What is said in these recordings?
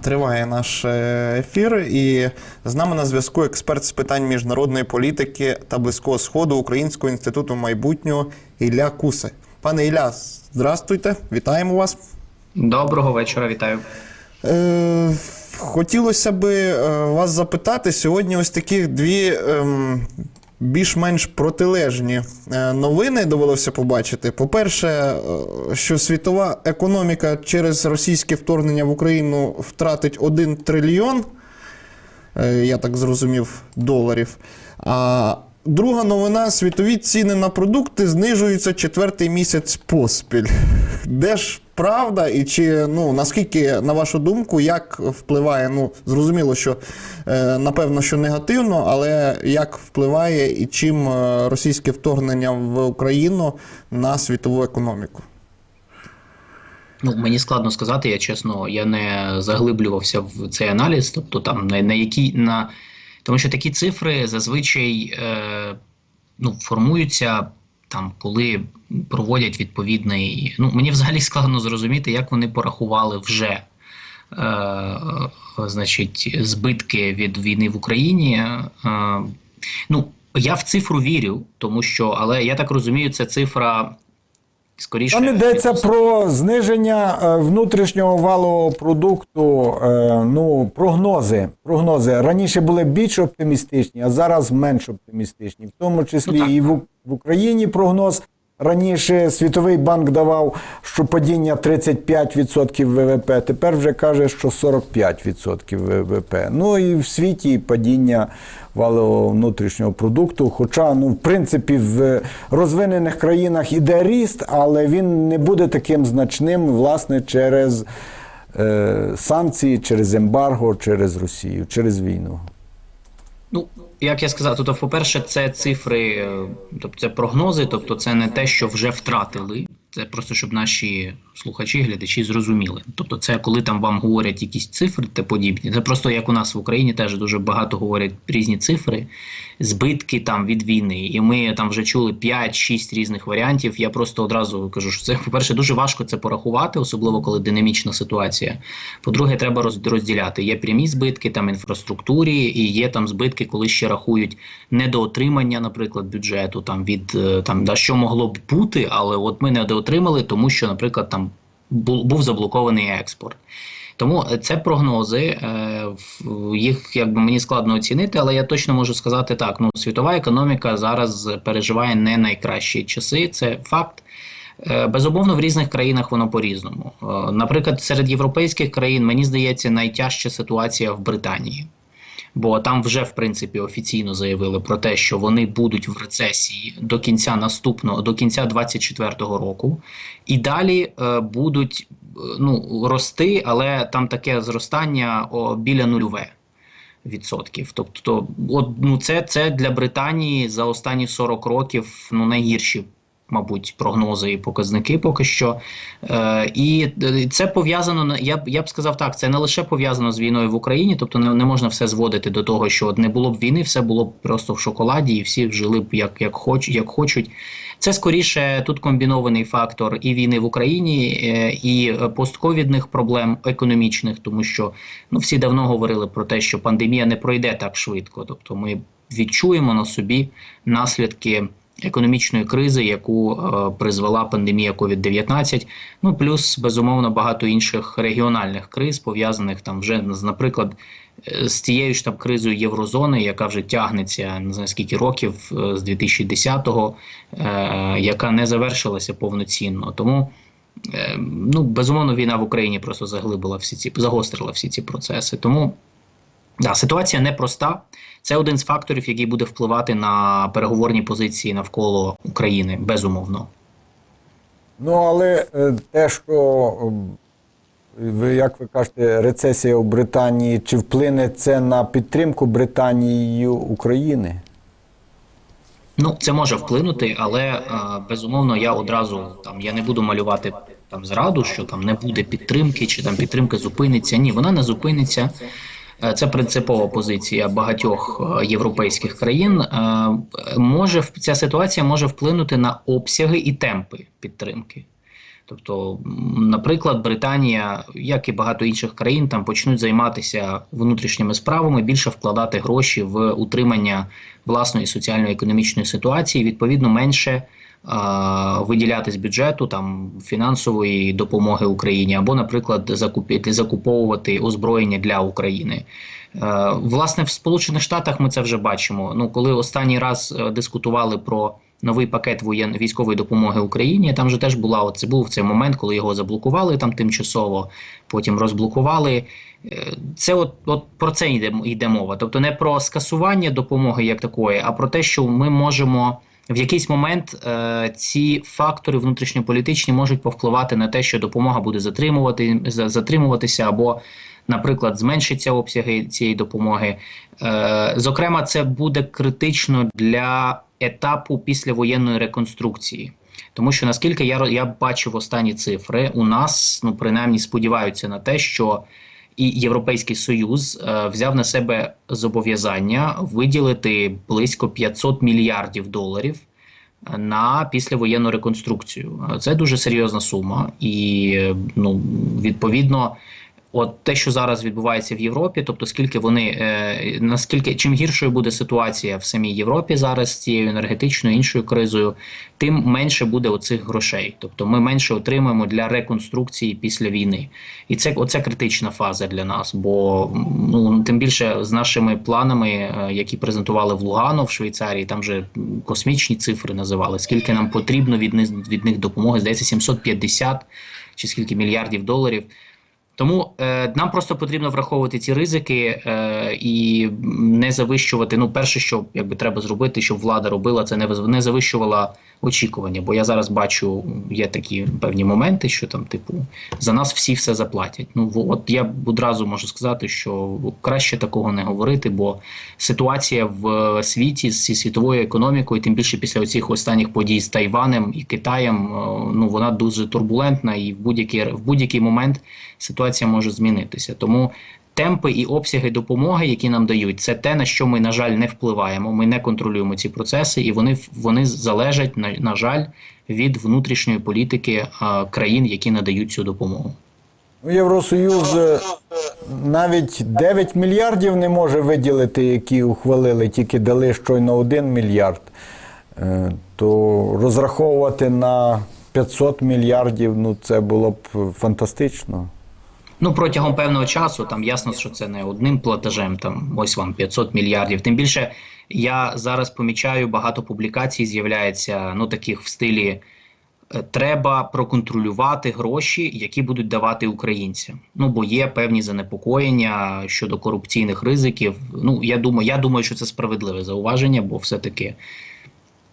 Триває наш е, ефір, і з нами на зв'язку експерт з питань міжнародної політики та близького сходу Українського інституту майбутнього Ілля Кусе. Пане Ілля, здрастуйте, вітаємо вас. Доброго вечора, вітаю. Е, хотілося би е, вас запитати сьогодні. Ось такі дві ем, більш-менш протилежні е, новини довелося побачити. По-перше, е, що світова економіка через російське вторгнення в Україну втратить 1 трильйон, е, я так зрозумів, доларів. Друга новина: світові ціни на продукти знижуються четвертий місяць поспіль. Де ж правда, і чи ну наскільки, на вашу думку, як впливає? Ну, зрозуміло, що е, напевно, що негативно, але як впливає і чим е, російське вторгнення в Україну на світову економіку? Ну мені складно сказати, я чесно, я не заглиблювався в цей аналіз, тобто там на, на які на тому, що такі цифри зазвичай е, ну, формуються там, коли проводять відповідний. Ну мені взагалі складно зрозуміти, як вони порахували вже. Е, значить, збитки від війни в Україні. Е, ну, я в цифру вірю, тому що, але я так розумію, це цифра скоріше. Там йдеться про зниження е, внутрішнього валового продукту. е, Ну, прогнози. Прогнози раніше були більш оптимістичні, а зараз менш оптимістичні. В тому числі Ну, і в, в Україні прогноз. Раніше Світовий банк давав, що падіння 35% ВВП, тепер вже каже, що 45% ВВП. Ну і в світі падіння валового внутрішнього продукту. Хоча, ну, в принципі, в розвинених країнах іде ріст, але він не буде таким значним, власне, через е, санкції, через ембарго, через Росію, через війну. Ну, як я сказав, тобто, по-перше, це цифри, е, тобто це прогнози, тобто це не те, що вже втратили. Це просто щоб наші слухачі, глядачі зрозуміли. Тобто, це коли там вам говорять якісь цифри та подібні. Це просто як у нас в Україні теж дуже багато говорять різні цифри, збитки там від війни. І ми там вже чули 5-6 різних варіантів. Я просто одразу кажу, що це, по-перше, дуже важко це порахувати, особливо коли динамічна ситуація. По-друге, треба розділяти. Є прямі збитки там інфраструктурі, і є там збитки, коли ще рахують недоотримання, наприклад, бюджету там від е, там да, що могло б бути, але от ми недоотримали, тому що, наприклад, там був заблокований експорт. Тому е, це прогнози, е, їх якби мені складно оцінити, але я точно можу сказати так: ну світова економіка зараз переживає не найкращі часи. Це факт. Е, Безумовно, в різних країнах воно по-різному. Е, Наприклад, серед європейських країн мені здається найтяжча ситуація в Британії. Бо там вже в принципі офіційно заявили про те, що вони будуть в рецесії до кінця наступного, до кінця 24-го року, і далі е, будуть е, ну, рости, але там таке зростання о, біля нульове відсотків. Тобто, от, ну, це, це для Британії за останні 40 років ну, найгірші. Мабуть, прогнози і показники поки що. Е, і е, це пов'язано я б я б сказав так. Це не лише пов'язано з війною в Україні, тобто не, не можна все зводити до того, що от не було б війни, все було б просто в шоколаді, і всі жили б як, як, хоч, як хочуть. Це скоріше тут комбінований фактор і війни в Україні, е, і постковідних проблем економічних, тому що ну всі давно говорили про те, що пандемія не пройде так швидко. Тобто, ми відчуємо на собі наслідки економічної кризи, яку е, призвела пандемія COVID-19, ну плюс безумовно багато інших регіональних криз, пов'язаних там вже наприклад, е, з тією ж там кризою єврозони, яка вже тягнеться не знаю скільки років е, з 2010-го, е, яка не завершилася повноцінно. Тому ну безумовно війна в Україні просто заглибила всі ці загострила всі ці процеси. Тому Да, ситуація непроста. Це один з факторів, який буде впливати на переговорні позиції навколо України, безумовно. Ну, але е, те, що ви, як ви кажете, рецесія у Британії, чи вплине це на підтримку Британією України? Ну, це може вплинути, але е, безумовно я одразу там я не буду малювати там зраду, що там не буде підтримки, чи там підтримка зупиниться. Ні, вона не зупиниться. Е, Це принципова позиція багатьох е, європейських країн. Е, Може ця ситуація може вплинути на обсяги і темпи підтримки. Тобто, наприклад, Британія, як і багато інших країн, там почнуть займатися внутрішніми справами, більше вкладати гроші в утримання власної соціально-економічної ситуації, відповідно, менше виділяти з бюджету там фінансової допомоги Україні, або, наприклад, закупити закуповувати озброєння для України. Е, Власне, в Сполучених Штатах ми це вже бачимо. Ну, коли останній раз е, дискутували про новий пакет воєн військової допомоги Україні, там же теж була це був цей момент, коли його заблокували там тимчасово, потім розблокували. Е, Це от, от про це йде, йде мова. Тобто не про скасування допомоги як такої, а про те, що ми можемо. В якийсь момент е, ці фактори внутрішньополітичні можуть повпливати на те, що допомога буде затримувати, за- затримуватися, або, наприклад, зменшиться обсяги цієї допомоги. Е, зокрема, це буде критично для етапу післявоєнної реконструкції. Тому що наскільки я, я бачив останні цифри, у нас ну принаймні сподіваються на те, що і Європейський Союз е, взяв на себе зобов'язання виділити близько 500 мільярдів доларів е, на післявоєнну реконструкцію. Е, Це дуже серйозна сума, і ну відповідно. От те, що зараз відбувається в Європі, тобто скільки вони е, наскільки чим гіршою буде ситуація в самій Європі зараз з цією енергетичною іншою кризою, тим менше буде оцих грошей. Тобто ми менше отримаємо для реконструкції після війни, і це оце критична фаза для нас. Бо ну тим більше з нашими планами, е, які презентували в Лугано в Швейцарії, там же космічні цифри називали. Скільки нам потрібно від них від них допомоги? Здається, 750 чи скільки мільярдів доларів. Тому е, нам просто потрібно враховувати ці ризики е, і не завищувати. Ну, перше, що якби треба зробити, щоб влада робила, це не не завищувала очікування. Бо я зараз бачу, є такі певні моменти, що там, типу, за нас всі все заплатять. Ну от я одразу можу сказати, що краще такого не говорити, бо ситуація в світі зі світовою економікою, тим більше після оцих останніх подій з Тайванем і Китаєм, е, ну вона дуже турбулентна, і в будь-який в будь-який момент ситуація може змінитися. Тому темпи і обсяги допомоги, які нам дають, це те, на що ми, на жаль, не впливаємо. Ми не контролюємо ці процеси, і вони вони залежать на, на жаль від внутрішньої політики а, країн, які надають цю допомогу. Ну, Євросоюз е, навіть 9 мільярдів не може виділити, які ухвалили, тільки дали щойно 1 мільярд. Е, То розраховувати на 500 мільярдів, ну це було б фантастично. Ну протягом певного часу там ясно, що це не одним платежем. Там ось вам 500 мільярдів. Тим більше я зараз помічаю багато публікацій. З'являється ну таких в стилі. е, Треба проконтролювати гроші, які будуть давати українцям. Ну бо є певні занепокоєння щодо корупційних ризиків. Ну я думаю, я думаю, що це справедливе зауваження, бо все-таки,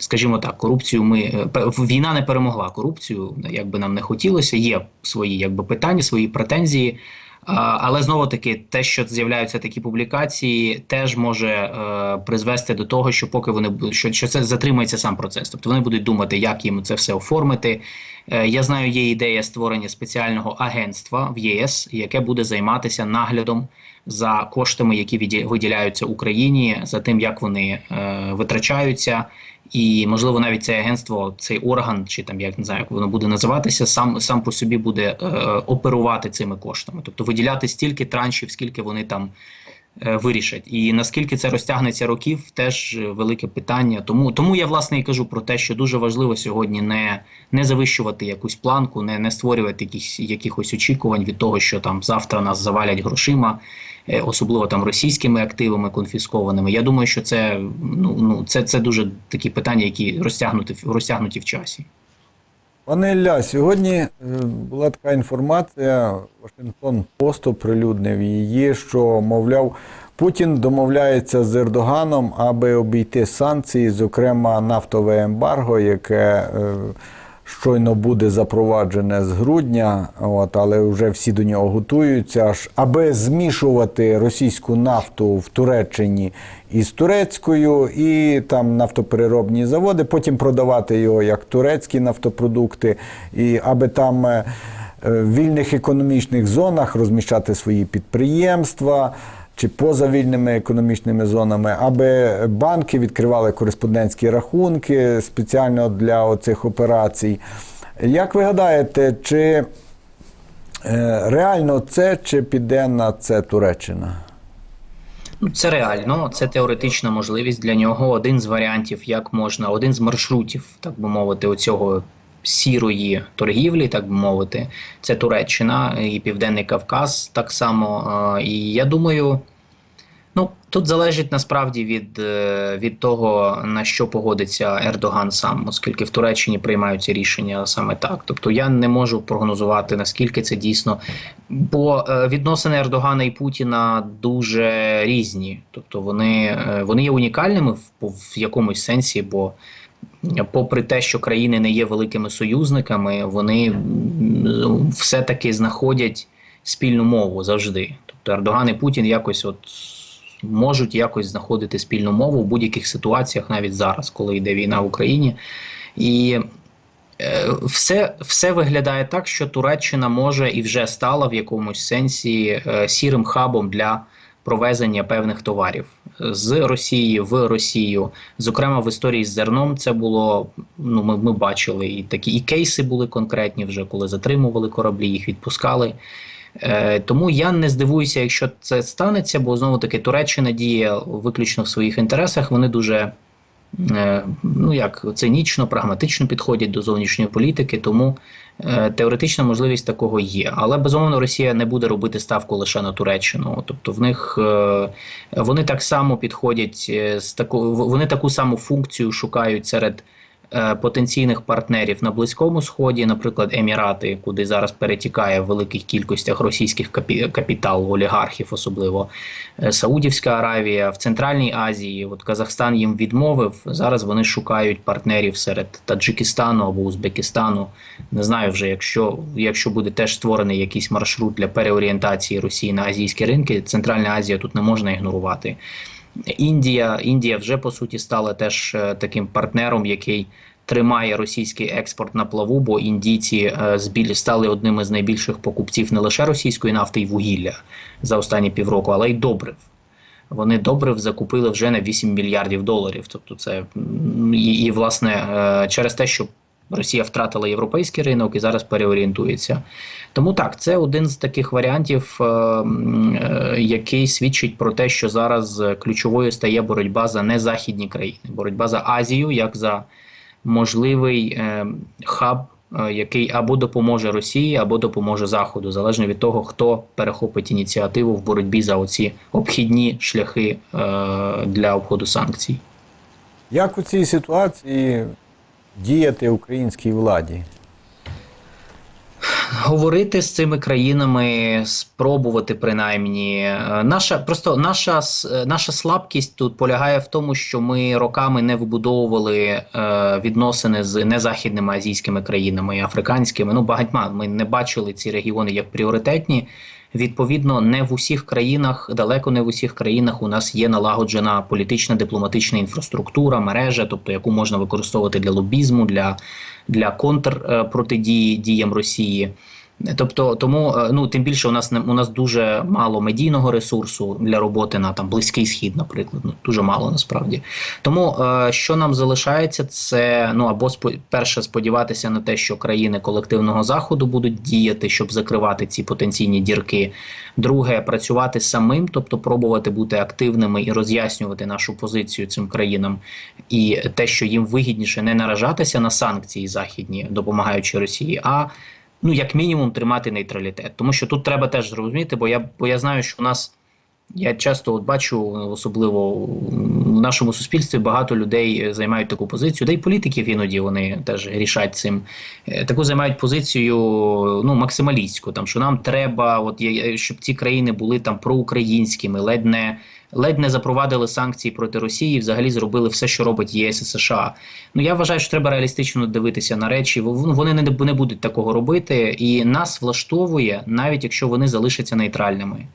скажімо так, корупцію ми е, війна не перемогла корупцію, як би нам не хотілося. Є свої якби питання, свої претензії. Але знову таки, те, що з'являються такі публікації, теж може е, призвести до того, що поки вони що, що це затримується сам процес. Тобто вони будуть думати, як їм це все оформити. Е, я знаю, є ідея створення спеціального агентства в ЄС, яке буде займатися наглядом за коштами, які виділяються Україні, за тим, як вони е, витрачаються. І можливо навіть це агентство, цей орган, чи там як не знаю, як воно буде називатися, сам сам по собі буде е, оперувати цими коштами, тобто виділяти стільки траншів, скільки вони там е, вирішать. І наскільки це розтягнеться років, теж е, велике питання. Тому тому я власне і кажу про те, що дуже важливо сьогодні не, не завищувати якусь планку, не, не створювати якісь якихось очікувань від того, що там завтра нас завалять грошима. е, Особливо там російськими активами конфіскованими. Я думаю, що це ну ну це, це дуже такі питання, які розтягнуті розтягнуті в часі. Пане Ілля, сьогодні е, була така інформація, Вашингтон Пост оприлюднив її, що, мовляв, Путін домовляється з Ердоганом, аби обійти санкції, зокрема нафтове ембарго, яке е, щойно буде запроваджене з грудня, от, але вже всі до нього готуються, аж аби змішувати російську нафту в Туреччині із турецькою, і там нафтопереробні заводи, потім продавати його як турецькі нафтопродукти, і аби там. е, В вільних економічних зонах розміщати свої підприємства чи поза вільними економічними зонами, аби банки відкривали кореспондентські рахунки спеціально для оцих операцій. Як ви гадаєте, чи е, реально це, чи піде на це Туреччина? Ну, Це реально, це теоретична можливість для нього. Один з варіантів, як можна, один з маршрутів, так би мовити, оцього сірої торгівлі, так би мовити, це Туреччина і Південний Кавказ так само. Е, І я думаю, ну тут залежить насправді від, е, від того, на що погодиться Ердоган сам, оскільки в Туреччині приймаються рішення саме так. Тобто я не можу прогнозувати, наскільки це дійсно Бо е, відносини Ердогана і Путіна дуже різні. Тобто вони, вони є унікальними в, в якомусь сенсі, бо попри те, що країни не є великими союзниками, вони все-таки знаходять спільну мову завжди. Тобто Ердоган і Путін якось от можуть якось знаходити спільну мову в будь-яких ситуаціях, навіть зараз, коли йде війна в Україні. І Е, все, все виглядає так, що Туреччина може і вже стала в якомусь сенсі е, сірим хабом для провезення певних товарів з Росії в Росію. Зокрема, в історії з зерном це було. Ну, ми, ми бачили і такі і кейси були конкретні вже, коли затримували кораблі, їх відпускали. Е, тому я не здивуюся, якщо це станеться, бо знову таки Туреччина діє виключно в своїх інтересах. Вони дуже ну як цинічно, прагматично підходять до зовнішньої політики, тому е, теоретична можливість такого є. Але безумовно Росія не буде робити ставку лише на Туреччину. Тобто в них е, вони так само підходять е, з таку, вони таку саму функцію шукають серед. Е, Потенційних партнерів на Близькому Сході, наприклад, Емірати, куди зараз перетікає в великих кількостях російських капі- капітал, олігархів, особливо Е, Саудівська Аравія, в Центральній Азії. От Казахстан їм відмовив. Зараз вони шукають партнерів серед Таджикистану або Узбекистану. Не знаю вже, якщо, якщо буде теж створений якийсь маршрут для переорієнтації Росії на азійські ринки. Центральна Азія тут не можна ігнорувати. Індія, Індія вже по суті стала теж е, таким партнером, який тримає російський експорт на плаву, бо індійці е, збіль стали одним із найбільших покупців не лише російської нафти і вугілля за останні півроку, але й добрив. Вони добрив закупили вже на 8 мільярдів доларів. Тобто, це і, і власне е, через те, що Росія втратила європейський ринок і зараз переорієнтується. Тому так, це один з таких варіантів, е, е, який свідчить про те, що зараз ключовою стає боротьба за незахідні країни, боротьба за Азію як за можливий е, хаб, який або допоможе Росії, або допоможе Заходу, залежно від того, хто перехопить ініціативу в боротьбі за оці обхідні шляхи для обходу санкцій. Як у цій ситуації діяти українській владі? говорити з цими країнами, спробувати принаймні. Е, Наша просто наша е, наша слабкість тут полягає в тому, що ми роками не вибудовували е, відносини з незахідними азійськими країнами африканськими. Ну багатьма ми не бачили ці регіони як пріоритетні. Відповідно, не в усіх країнах, далеко не в усіх країнах у нас є налагоджена політична дипломатична інфраструктура, мережа, тобто яку можна використовувати для лобізму, для, для контрпротидії діям Росії. Тобто, тому е, ну тим більше у нас не у нас дуже мало медійного ресурсу для роботи на там близький схід, наприклад, ну дуже мало насправді. Тому е, що нам залишається, це ну або перше сподіватися на те, що країни колективного заходу будуть діяти, щоб закривати ці потенційні дірки. Друге, працювати самим, тобто пробувати бути активними і роз'яснювати нашу позицію цим країнам, і те, що їм вигідніше не наражатися на санкції західні, допомагаючи Росії, а ну як мінімум тримати нейтралітет. Тому що тут треба теж зрозуміти, бо я бо я знаю, що у нас. Я часто от бачу, особливо нашому суспільстві, багато людей е, займають таку позицію, да й політиків іноді вони теж грішать цим. Е, Таку займають позицію ну, максималістську, там, що нам треба, от, щоб ці країни були там проукраїнськими, ледь не, ледь не запровадили санкції проти Росії, взагалі зробили все, що робить ЄС і США. Ну я вважаю, що треба реалістично дивитися на речі. Вон- Вони не, не будуть такого робити, і нас влаштовує, навіть якщо вони залишаться нейтральними.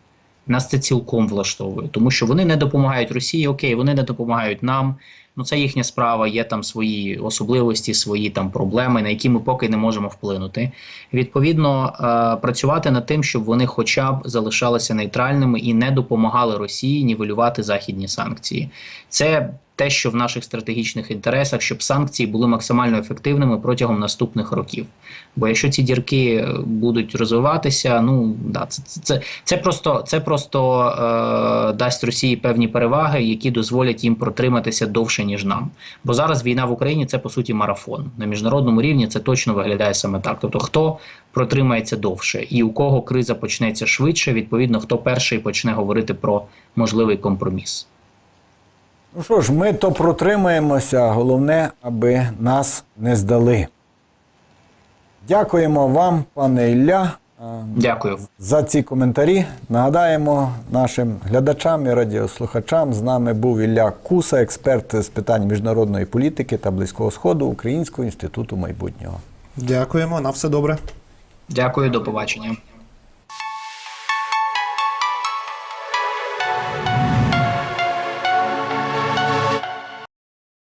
Нас це цілком влаштовує, тому що вони не допомагають Росії. Окей, вони не допомагають нам. Ну це їхня справа, є там свої особливості, свої там проблеми, на які ми поки не можемо вплинути. Відповідно, е, працювати над тим, щоб вони хоча б залишалися нейтральними і не допомагали Росії нівелювати західні санкції. Це те, що в наших стратегічних інтересах, щоб санкції були максимально ефективними протягом наступних років. Бо якщо ці дірки будуть розвиватися, ну да, це, це, це просто, це просто е, дасть Росії певні переваги, які дозволять їм протриматися довше ніж нам. Бо зараз війна в Україні це по суті марафон. На міжнародному рівні це точно виглядає саме так. Тобто, хто протримається довше, і у кого криза почнеться швидше, відповідно, хто перший почне говорити про можливий компроміс. Ну що ж, ми то протримаємося, головне, аби нас не здали. Дякуємо вам, пане Ілля, Дякую. за ці коментарі. Нагадаємо нашим глядачам і радіослухачам. З нами був Ілля Куса, експерт з питань міжнародної політики та Близького Сходу Українського інституту майбутнього. Дякуємо, на все добре. Дякую, до побачення.